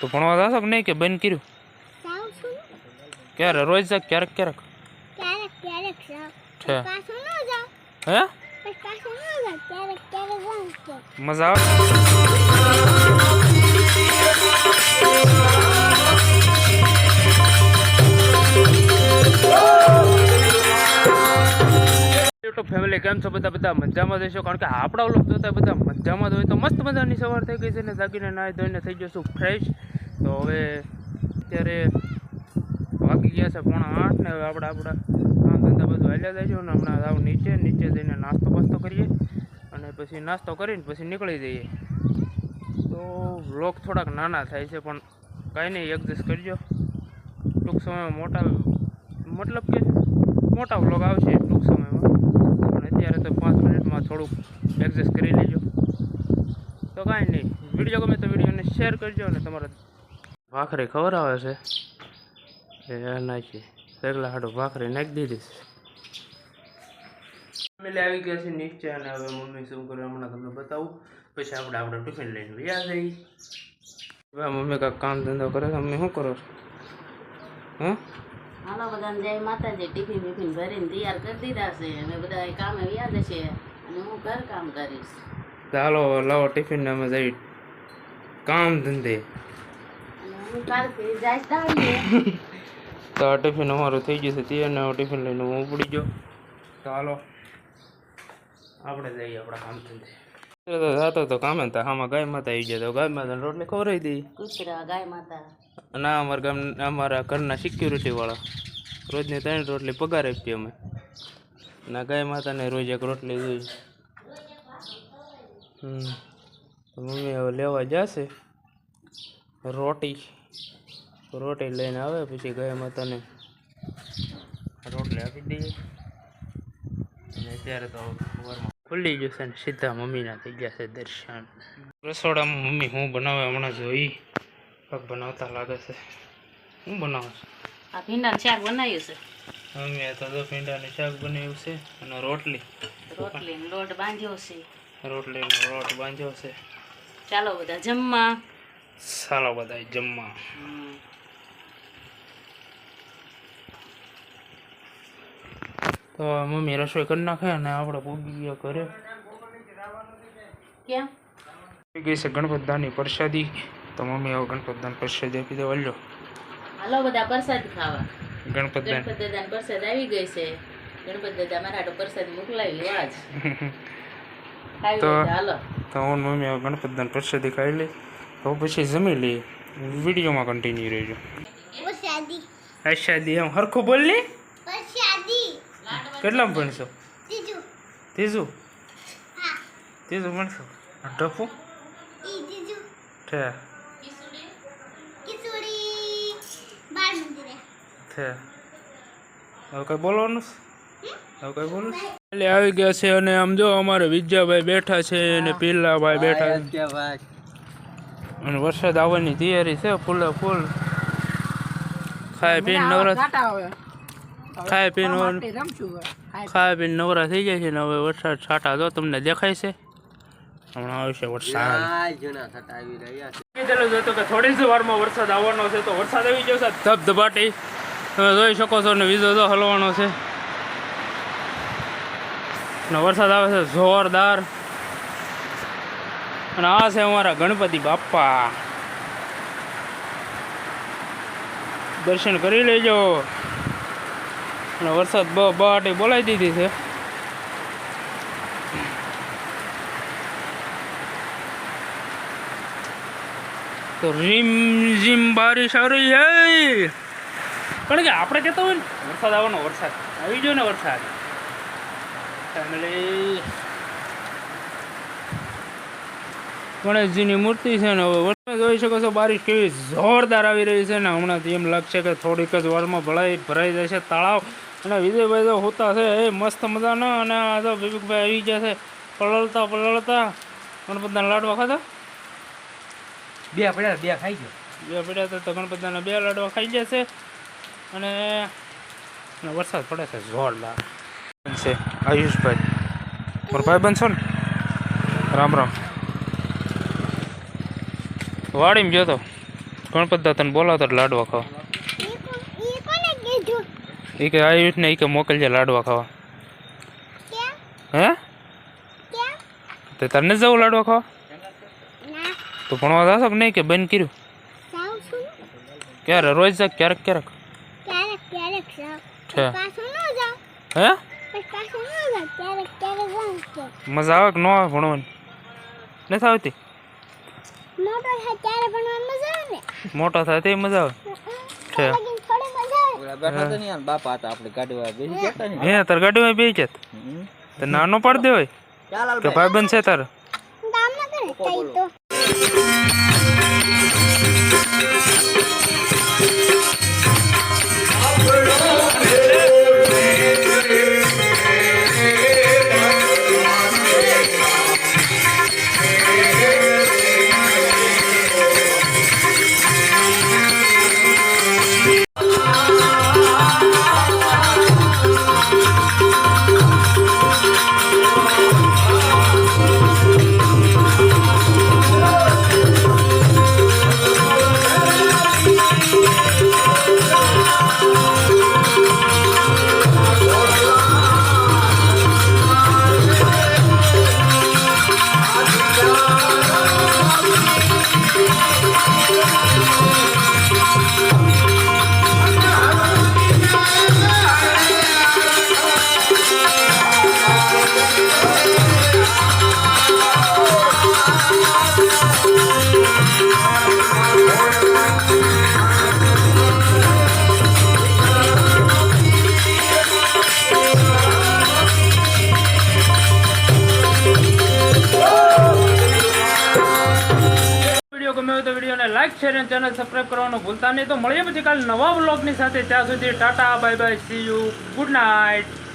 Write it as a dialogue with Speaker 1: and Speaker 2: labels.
Speaker 1: તો ભણવા જાશો કે નહીં કે બંધ કર્યું? ક્યારે? રોજ જા ક્યારેક ક્યારેક? હે? મજા આવે? ફેમિલી કેમ છો બધા? બધા મજામાં રહેશો કારણ કે આપણા લોકો જોતા બધા મજામાં જ હોય. તો મસ્ત મજાની સવાર થઈ ગઈ છે ને જાગીને નાહી ધોઈને થઈ જશું ફ્રેશ તો હવે અત્યારે વાગી ગયા છે પોણા આઠ ને હવે આપણે આપણા કામ ધંધા બધું હાલ્યા જઈશું ને હમણાં આવું નીચે નીચે જઈને નાસ્તો બાસ્તો કરીએ અને પછી નાસ્તો કરીને પછી નીકળી જઈએ. તો વ્લોગ થોડાક નાના થાય છે, પણ કાંઈ નહીં એડજસ્ટ કરજો. ટૂંક સમયમાં મોટા, મતલબ કે મોટા વ્લોગ આવશે ટૂંક સમયમાં પણ અત્યારે તો પાંચ મિનિટમાં થોડુંક એડજસ્ટ કરી લેજો. તો કાંઈ નહીં. વીડિયો ગમે તો વિડીયોને શેર કરજો અને તમારા ભાખરી ખબર આવે છે? એ નાખી. સગલા હાડો ભાખરી નાખી દીધી છે. ફેમિલી આવી ગયા છે નીચે અને હવે મમ્મી શું કરે હમણાં તમને બતાવું. પછી આપણે આપણે ટિફિન લઈને વ્યા જઈ હવે મમ્મી કાંઈક કામ ધંધો કરે છે? મમ્મી શું કરો છો? હા?
Speaker 2: હાલો બધાને જય માતાજી. ટિફિન બિફિન ભરીને તૈયાર કરી દીધા છે. અને બધા કામે વ્યા અને હું ઘર કામ કરીશ.
Speaker 1: ચાલો લાવો ટિફિન ને અમે જઈ કામ ધંધે. તો ટિફિન અમારું થઈ ગયું છે તે અને ટિફિન લઈને હું ઉપડી ગયો. ચાલો આપણે જઈએ આપણા કામ ધંધે. તો જાતો તો કામે ને તો આમાં ગાય માતા આવી ગયા તો ગાય માતા રોટલી ખવડાવી દઈ
Speaker 2: ગાય માતા.
Speaker 1: અને અમારા ગામ અમારા ઘરના સિક્યુરિટી વાળા રોજની ત્રણ રોટલી પગાર આપીએ અમે. આ ગાય માતાને રોજ એક રોટલી જોઈ તો મમ્મી હવે લેવા જશે રોટી. રોટી લઈને આવે પછી ગાય માતાને રોટલી આપી દઈએ. અને અત્યારે તો ઘરમાં ખુલ્લી જશે ને સીધા મમ્મીના થઈ ગયા છે દર્શન. રસોડામાં મમ્મી હું બનાવે હમણાં જોઈ પગ બનાવતા લાગે છે. હું બનાવું છું.
Speaker 2: આ ભીંડાનું શાક બનાવ્યું છે?
Speaker 1: મમ્મીએ તો જો ભીંડાનું શાક બનાવ્યું છે અને રોટલી.
Speaker 2: રોટલી લોટ બાંધ્યો છે.
Speaker 1: રોટલીનો રોટ બાંધ્યો છે.
Speaker 2: ચાલો બધા જમવા.
Speaker 1: ચાલો બધા જમવા. તો મમ્મી રસોઈ કરી નાખે અને આપણે પૂગી ગયા ઘરે થઈ ગઈ છે ગણપત દાની પ્રસાદી. તો મમ્મી હવે ગણપત દાન પ્રસાદી આપી દેવા
Speaker 2: હાલો બધા પ્રસાદ ખાવા.
Speaker 1: ગણપત
Speaker 2: ગણપત દાદાને પ્રસાદ આવી ગઈ છે. ગણપત દાદા મારા હાટુ પ્રસાદ મોકલાવી આજ
Speaker 1: તો-
Speaker 2: હાલો.
Speaker 1: તો હું મમ્મી હવે ગણપત દાન પ્રસાદી ખાઈ લઈ. તો પછી જમી લઈએ. વિડીયોમાં કન્ટિન્યુ રહેજો. અશાદી એમ હરખું બોલ ને કેટલામાં ભણશો? ત્રીજું. ત્રીજું? ભણશો? ઢફું
Speaker 3: ઈ
Speaker 1: છે. હવે કઈ બોલવાનું છે? હવે કઈ બોલું એટલે આવી ગયા છે અને આમ જો અમારે વિજયાભાઈ બેઠા છે અને પીલાભાઈ બેઠા છે. અને વરસાદ આવવાની તૈયારી છે ફૂલે ફૂલ. ખાય પીને નવરા ખાય પીને ખાય પીને નવરા થઈ જાય છે ને હવે વરસાદ છાંટા જો તમને દેખાય છે. હમણાં આવશે વરસાદ. કીધેલું જ હતું કે થોડી જ વારમાં વરસાદ આવવાનો છે તો વરસાદ આવી જશે ધબધબાટી. તમે જોઈ શકો છો ને વીજો તો હલવાનો છે. અને વરસાદ આવે છે જોરદાર. અને આ છે અમારા ગણપતિ બાપ્પા. દર્શન કરી લેજો. અને વરસાદ બ બાટી બોલાવી દીધી છે. તો રીમ જીમ બારી આવી છે કારણ કે આપણે કહેતા હોય ને વરસાદ આવવાનો વરસાદ. આવી ગયો ને વરસાદ. ફેમિલી ગણેશજીની મૂર્તિ છે ને હવે વરસાદ જોઈ શકો છો બારીશ કેવી જોરદાર આવી રહી છે ને. હમણાં એમ લાગશે કે થોડીક જ વારમાં ભરાઈ ભરાઈ જશે તળાવ. અને વિજયભાઈ તો હોતા છે એ મસ્ત મજાના. અને આ તો વિવેકભાઈ આવી ગયા છે પલળતા પલળતા. ગણપતિના લાડવા ખાધા?
Speaker 4: બે પડ્યા બે ખાઈ ગયો.
Speaker 1: બે પડ્યા તો ગણપતિના બે લાડવા ખાઈ ગયા અને અને વરસાદ પડે છે જોરદાર. છે આયુષભાઈ. મારો ભાઈ બનશો ને? રામ રામ. વાડીમાં ગયો તો? ગણપત દાદાને બોલાવતા હતા લાડવા ખાવા.
Speaker 3: ઈ કોણ ઈ કોને કીધું
Speaker 1: એ કે આવ્યું જ ને એ કે મોકલજે લાડવા ખાવા.
Speaker 3: ક્યાં
Speaker 1: હે?
Speaker 3: ક્યાં
Speaker 1: તે તારે નથી જવું લાડવા ખાવા?
Speaker 3: ના
Speaker 1: તો ભણવા જાશો કે નહીં કે બંધ કર્યું?
Speaker 3: સાવ છું.
Speaker 1: ક્યારે? રોજ જા ક્યારેક ક્યારેક?
Speaker 3: ક્યારેક ક્યારેક સાવ
Speaker 1: છે.
Speaker 3: પાછું ન જાવ
Speaker 1: હે?
Speaker 3: છે
Speaker 1: મજા આવે કે ન આવે ભણવાની? નથી આવતી?
Speaker 3: મોટો થાય ત્યારે ભણવામાં મજા આવે. ને
Speaker 1: મોટા થાય તે મજા આવે છે. હે? તાર ગાડીમાં બે જાત. તો નાનો પડ દેવાય
Speaker 5: ચાલ
Speaker 1: કે ભાઈબંધ છે તારે?
Speaker 3: કામ ના કરે તઈ તો.
Speaker 1: વીડિયો ગમે હોય તો વિડીયોને લાઇક શેર અને ચેનલ સબસ્ક્રાઈબ કરવાનું ભૂલતા નહીં. તો મળીએ પછી કાલે નવા બ્લોગની સાથે. ત્યાં સુધી tata bye bye see you good night